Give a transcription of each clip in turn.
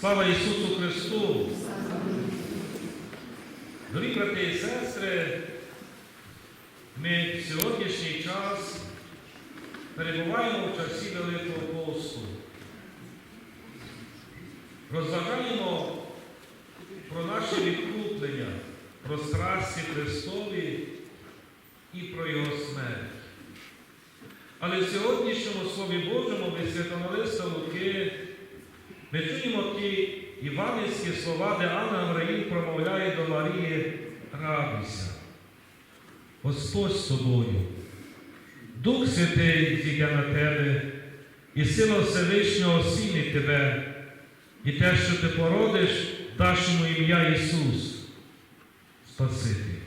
Слава Ісусу Христу! Дорогі брати і сестри, ми в сьогоднішній час перебуваємо в часі Великого посту. Розважаємо про наше відкуплення, про страсті Христові і про Його смерть. Але в сьогоднішньому Слові Божому від Святоналиста Луки ми чуємо ті іванівські слова, де Анна Гавраїл промовляє до Марії радуйся. Господь з тобою. Дух Святий зійде на тебе, і сила Всевишнього осінить тебе, і те, що ти породиш, даш йому ім'я Ісус, Спаситель.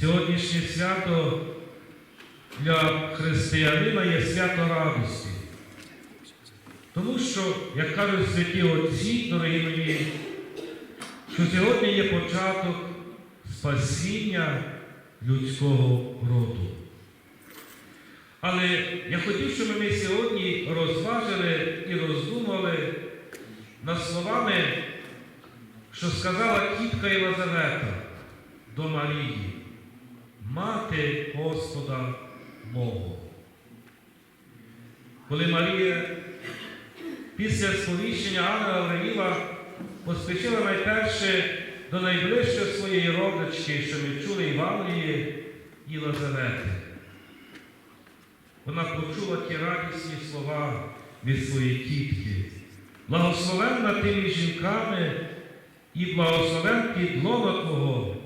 Сьогоднішнє свято для християнина є свято радості. Тому що, як кажуть святі Отці, дорогі мої, що сьогодні є початок спасіння людського роду. Але я хотів, щоб ми сьогодні розважили і роздумали над словами, що сказала тітка Єлизавета до Марії, мати Господа мого. Коли Марія після сповіщення Анна Гавриїла поспішила найперше до найближчої своєї родички, що ми чули Іванії Єлизавети. Вона почула ті радісні слова від своєї тітки. Благословенна тими жінками і благословен підлога Твого,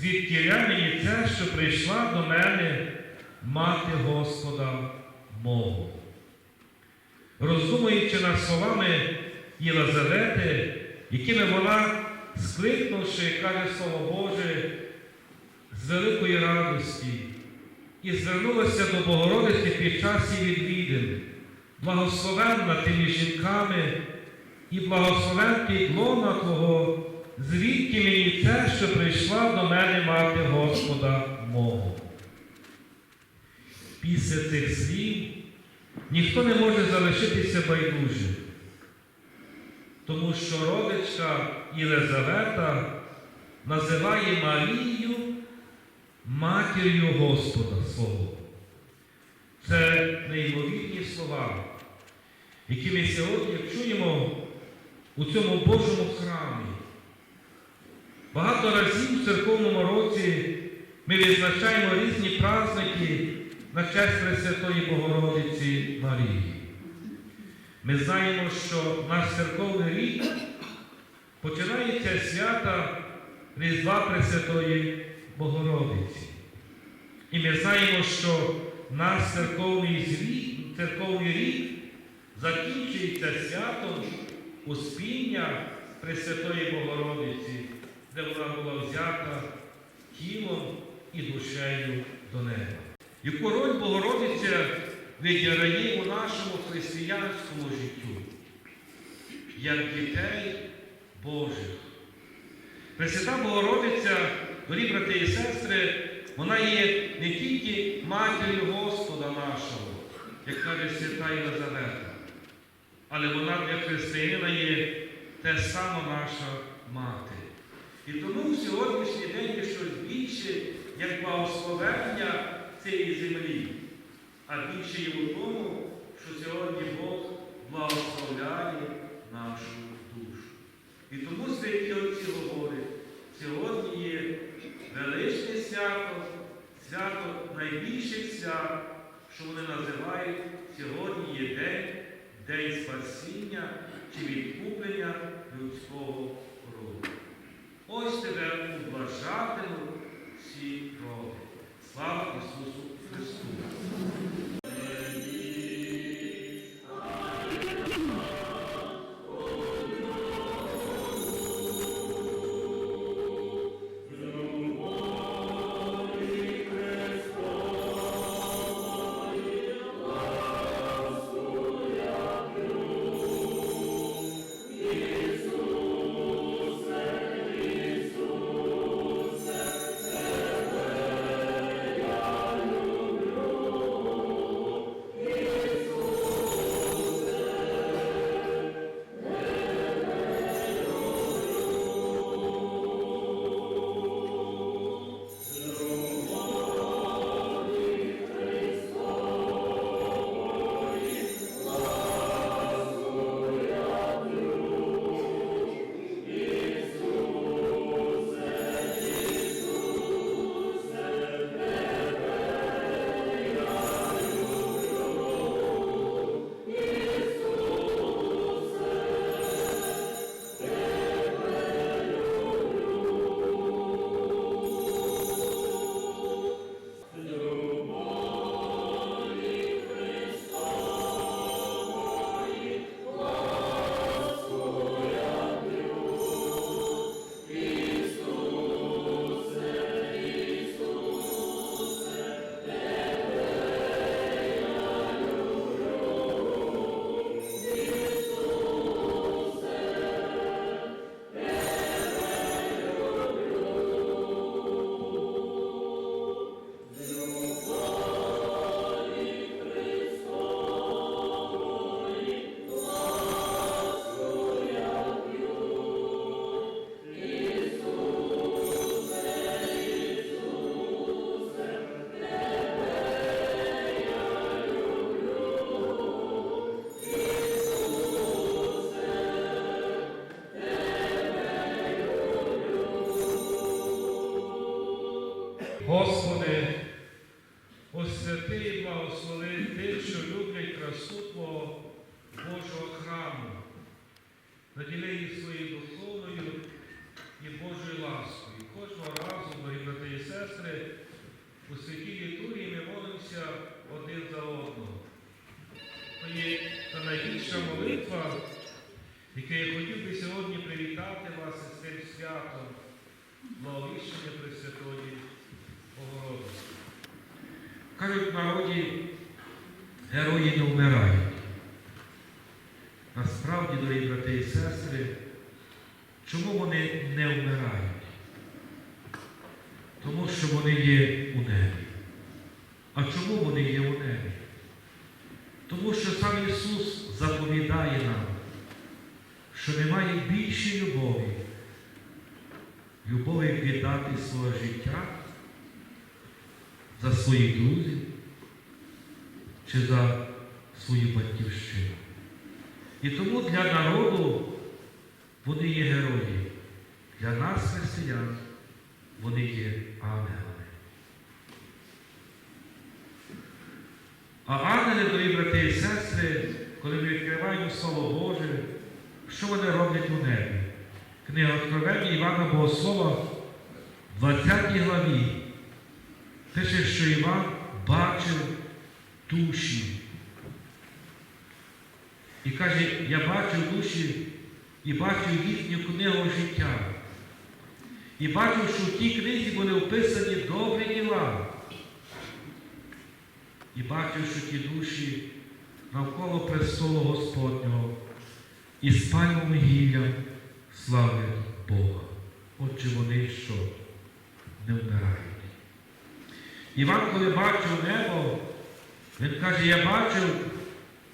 звідки мені це, що прийшла до мене мати Господа мого. Роздумуючи над словами Єлизавети, якими вона, скликнувши, каже Слово Боже, з великої радості і звернулася до Богородиці під час її відвідин, благословенна тими жінками і благословен підлона Твого, звідки мені це, що прийшла до мене мати Господа мого. Після цих слів ніхто не може залишитися байдужим, тому що родичка Єлизавета називає Марію матір'ю Господа свого. Це неймовірні слова, які ми сьогодні чуємо у цьому Божому храмі. Багато разів в церковному році ми відзначаємо різні праздники на честь Пресвятої Богородиці Марії. Ми знаємо, що наш церковний рік починається свята Різдва Пресвятої Богородиці. І ми знаємо, що наш церковний, звіт, церковний рік закінчується святом Успіння Пресвятої Богородиці, де вона була взята тілом і душею до неба. Яку роль Богородиця відіграє у нашому християнському життю, як дітей Божих. Пресвята Богородиця, дорогі брати і сестри, вона є не тільки матір'ю Господа нашого, як каже свята Єлизавета, але вона для християнина є те саме наша мати. І тому в сьогоднішній день є щось більше, як благословення цієї землі, а більше є у тому, що сьогодні Бог благословляє нашу душу. І тому святі Отці говорять, сьогодні є величне свято, свято найбільших свят, що вони називають сьогодні є день, день спасіння чи відкуплення людського Господи, освяти і благослови тих, що люблять красу Твого Божого храму. Наділи чому вони не вмирають? Тому що вони є у небі. А чому вони є у небі? Тому що сам Ісус заповідає нам, що немає більшої любові, любові віддати свого життя за своїх друзів чи за свою батьківщину. І тому для народу вони є герої. Для нас, християн, вони є ангелами. А ангели, дорогі брати і сестри, коли ми відкриваємо Слово Боже, що вони роблять у небі? Книга Откровення Івана Богослова, в 20 главі, пише, що Іван бачив душі. І каже, я бачив душі і бачив їхню книгу життя. І бачив, що в тій книзі були описані добрі діла. І бачив, що ті душі навколо престолу Господнього і з пальмовим гіллям славлять Бога. Отже, вони що не вмирають. Іван, коли бачив небо, він каже, я бачив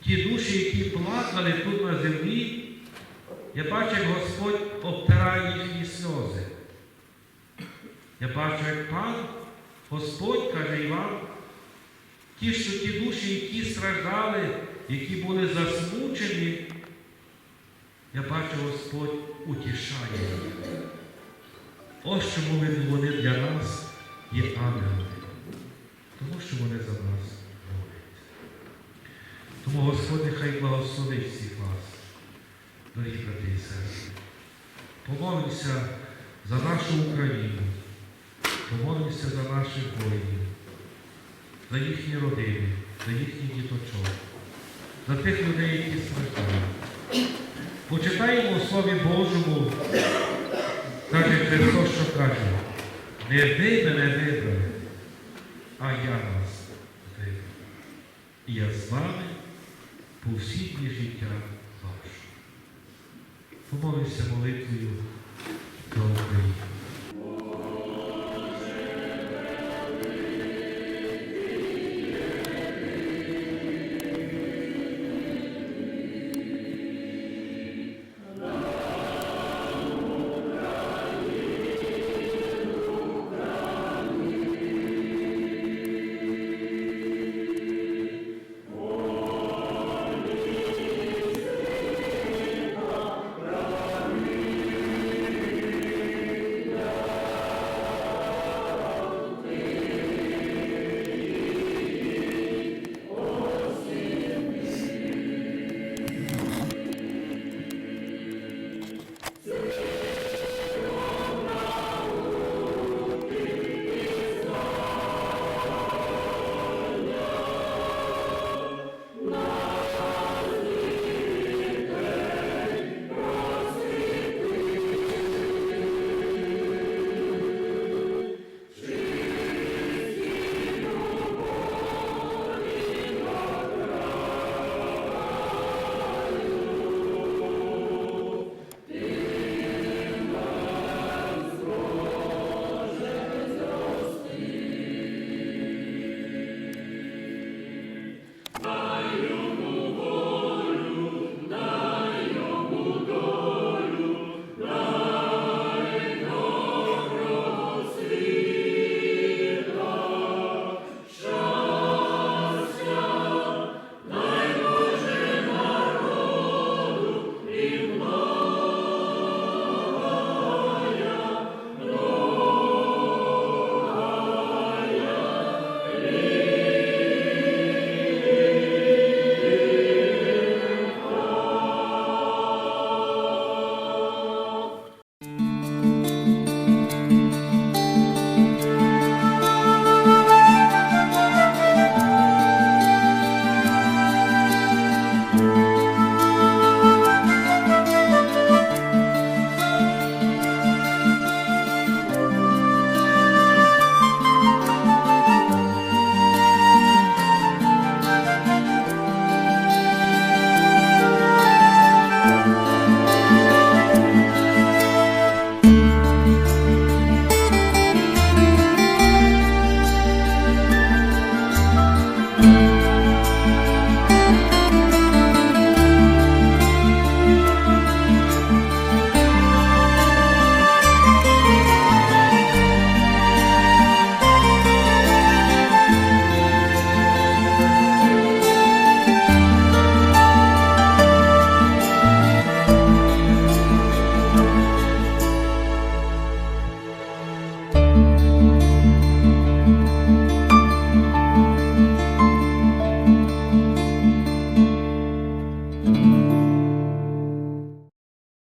ті душі, які плакали тут на землі, я бачу, як Господь обтирає їхні сльози. Я бачу, як пан Господь, каже Іван, ті, що ті душі, які страждали, які були засмучені, я бачу, Господь утішає їх. Ось чому вони для нас є ангелами, тому що вони за нас говорять. Тому Господь нехай благословить всіх вас, дорогі брати і сестри. Помолимося за нашу Україну, помолимося за наших воїнів, за їхні родини, за їхніх діточок, за тих людей, які страждають. Почитаємо у Слові Божому, каже Христос, що каже, не ви мене вибрали, а я вас вибрав. І я з вами по всі дні життя вашого. Помолимося молитвою до України.